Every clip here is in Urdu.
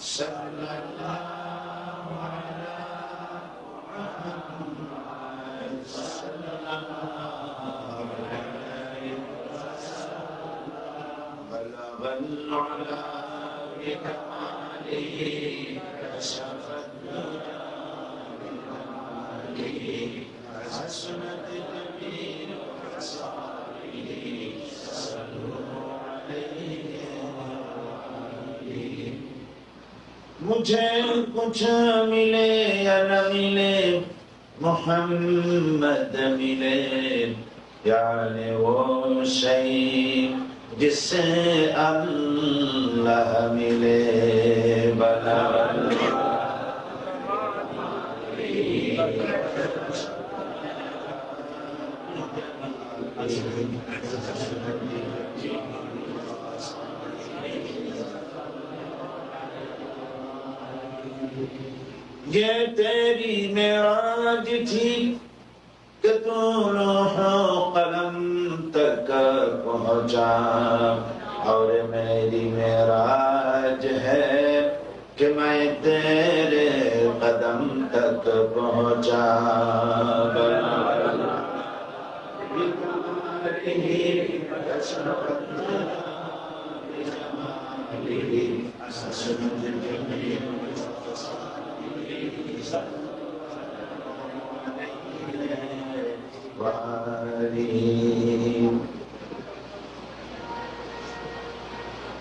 صلى الله على محمد مجھے کچھ ملے یا نہ ملے محمد ملے یعنی وہ شئی جس سے اللہ ملے بلا یہ تیری معراج تھی کہ تو لوح و قلم تک پہنچا اور میری معراج ہے کہ میں تیرے قدم تک پہنچا۔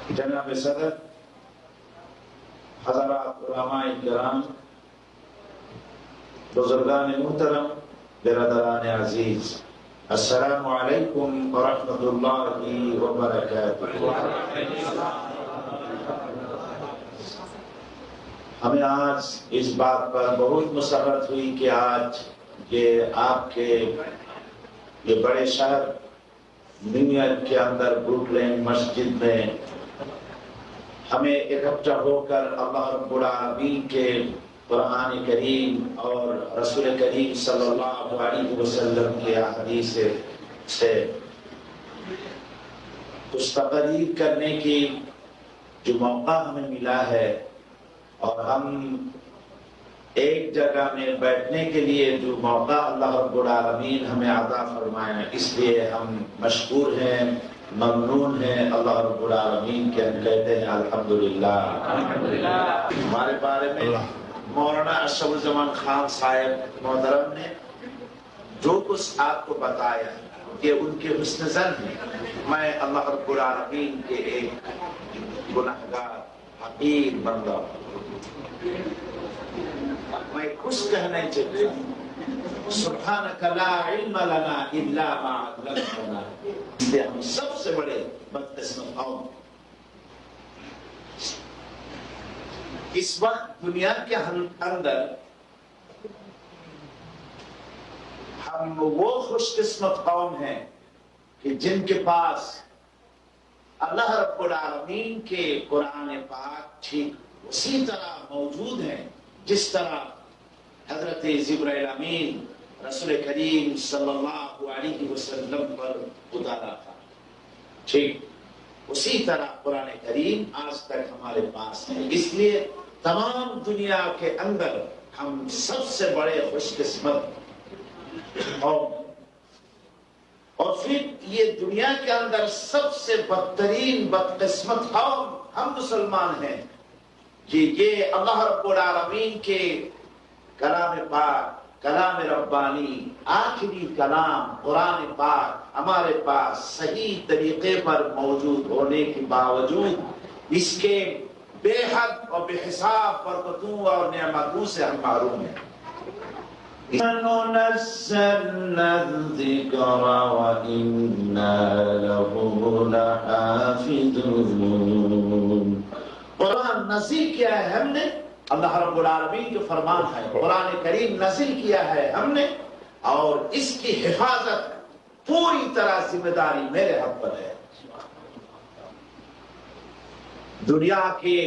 جناب صدر حضرات علماء کرام بزرگان محترم برادران عزیز السلام علیکم ورحمۃ اللہ وبرکاتہ ہمیں آج اس بات پر بہت مسرت ہوئی کہ آج یہ آپ کے یہ بڑے شہر نیو یارک کے اندر بروک مسجد میں ہمیں اکٹھا ہو کر اللہ رب العالمین کے قرآن کریم اور رسول کریم صلی اللہ علیہ وسلم کے حدیث سے کچھ تقریر کرنے کی جو موقع ہمیں ملا ہے اور ہم ایک جگہ میں بیٹھنے کے لیے جو موقع اللہ رب العالمین ہمیں عطا فرمایا اس لیے ہم مشکور ہیں ممنون ہیں اللہ رب العالمین کے ہم کہتے ہیں الحمدللہ۔ ہمارے بارے میں مولانا اشرف الزمان خان صاحب محترم نے جو کچھ آپ کو بتایا کہ ان کے حسن زن ہے میں اللہ رب العالمین کے ایک گناہگار حقیر بندہ میں خوش کہنا چاہتا ہوں سبحانک لا علم لنا الا ما علمتنا۔ اس لیے ہم سب سے بڑے بدقسمت قوم۔ اس وقت دنیا کے اندر ہم وہ خوش قسمت قوم ہیں کہ جن کے پاس اللہ رب العالمین کے قرآن پاک ٹھیک اسی طرح موجود ہیں جس طرح حضرت زبر امین رسول کریم صلی اللہ علیہ وسلم پر اتارا تھا۔ ٹھیک۔ اسی طرح قرآن کریم آج تک ہمارے پاس ہے۔ اس لیے تمام دنیا کے اندر ہم سب سے بڑے خوش قسمت اور اور پھر یہ دنیا کے اندر سب سے بدترین بدقسمت قوم ہم مسلمان ہیں۔ کہ یہ اللہ رب العالمین کے کلام پاک، کلام ربانی، آخری کلام قرآن پاک ہمارے پاس صحیح طریقے پر موجود ہونے کے باوجود اس کے بے حد اور بے حساب برکتوں اور نعمتوں سے ہم معروم ہیں۔ نزلنا الذكر وإنا له لحافظون۔ نزل کیا ہے ہم نے؟ اللہ رب العالمین کے فرمان ہے، قرآن کریم نزل کیا ہے ہم نے، اور اس کی حفاظت پوری طرح ذمہ داری میرے حق پر ہے۔ دنیا کے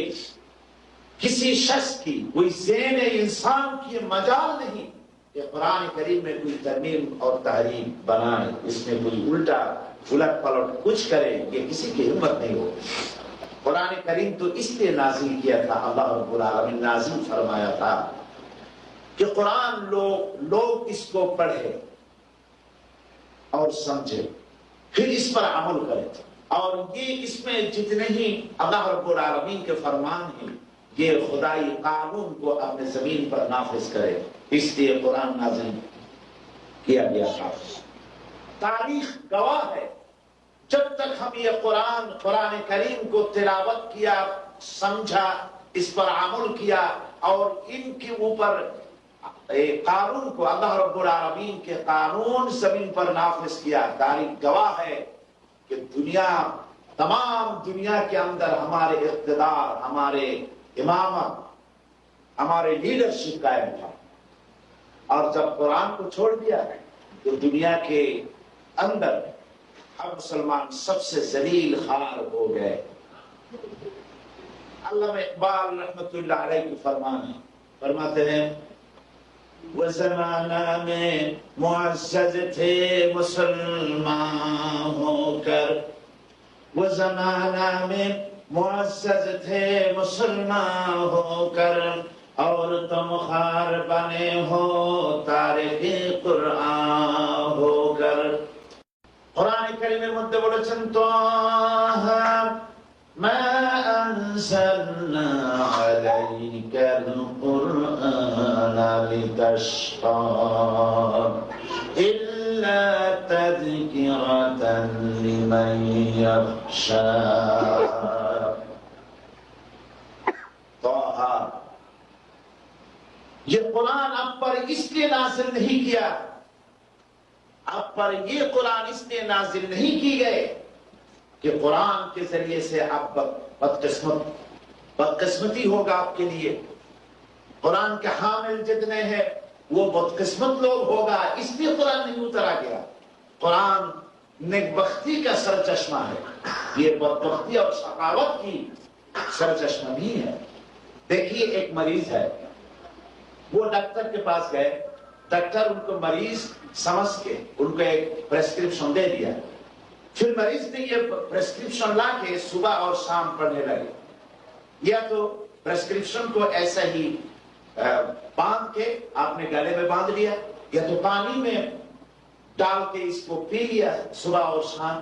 کسی شخص کی، کوئی ذہن انسان کی مجال نہیں کہ قرآن کریم میں کوئی ترمیم اور تحریم بنائے، اس میں کوئی الٹا پلٹ پلٹ کچھ کرے، یہ کسی کی ہمت نہیں ہو قرآن کریم تو اس لیے نازل کیا تھا، اللہ رب العالمین نازل فرمایا تھا کہ قرآن لوگ لوگ اس کو پڑھے اور سمجھے، پھر اس پر عمل کرے۔ اور یہ اس میں جتنے ہی اللہ رب العالمین کے فرمان ہیں، یہ خدائی قانون کو اپنے زمین پر نافذ کرے۔ اس لیے قرآن نازل کیا گیا تھا۔ تاریخ گواہ ہے۔ جب تک ہم یہ قرآن قرآن کریم کو تلاوت کیا، سمجھا، اس پر عمل کیا، اور ان کے اوپر قانون کو اللہ رب العالمین کے قانون زمین پر نافذ کیا تاریخ گواہ ہے کہ دنیا، تمام دنیا کے اندر ہمارے اقتدار، ہمارے امامت ہمارے لیڈرشپ قائم تھا۔ اور جب قرآن کو چھوڑ دیا تو دنیا کے اندر ہم مسلمان سب سے ذلیل خار ہو گئے۔ علامہ اقبال رحمت اللہ علیہ کی فرمان ہے فرماتے ہیں، وہ زمانہ میں معزز تھے مسلمان ہو کر، وہ زمانہ میں معزز تھے مسلمان ہو کر، اور تم خار بنے ہو تاریخ قرآن سورة طه ما أنزلنا عليك القرآن لتشقى إلا تذكرة لمن يخشى طه یہ قرآن اكبر پر اس لیے نازل نہیں پر یہ قرآن اس لیے نازل نہیں کی گئے کہ قرآن کے ذریعے سے آپ بدقسمت بدقسمتی ہوگا آپ کے لیے۔ قرآن کے حامل جتنے ہیں، وہ بدقسمت لوگ ہوگا، اس لیے قرآن نہیں اترا گیا۔ قرآن نگبختی کا سر چشمہ ہے۔ یہ بدبختی اور ثقافت کی سر چشمہ نہیں ہے۔ دیکھیے، ایک مریض ہے، وہ ڈاکٹر کے پاس گئے۔ ڈاکٹر ان کو مریض سمجھ کے، ان کو ایک پریسکرپشن دے دیا۔ پھر مریض نے یہ پریسکرپشن لا کے صبح اور شام پڑھنے لگے۔ یا تو پریسکرپشن کو ایسا ہی باندھ کے آپ نے گلے میں باندھ لیا، یا تو پانی میں ڈال کے اس کو پی لیا صبح اور شام۔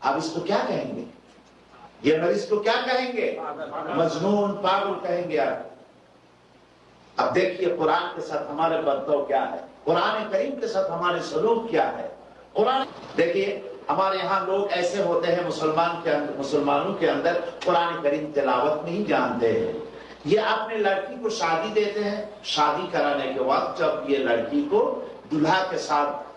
آپ اس کو کیا کہیں گے؟ یہ مریض کو کیا کہیں گے؟ مجنون، پاگل کہیں گے آپ۔ اب دیکھیے قرآن کے ساتھ ہمارے برتاؤ کیا ہے؟ قرآن کریم کے ساتھ ہمارے سلوک کیا ہے؟ قرآن دیکھیے، ہمارے یہاں لوگ ایسے ہوتے ہیں مسلمان کے اندر مسلمانوں کے اندر قرآن کریم تلاوت نہیں جانتے ہیں۔ یہ اپنے لڑکی کو شادی دیتے ہیں۔ شادی کرانے کے وقت جب یہ لڑکی کو دلہا کے ساتھ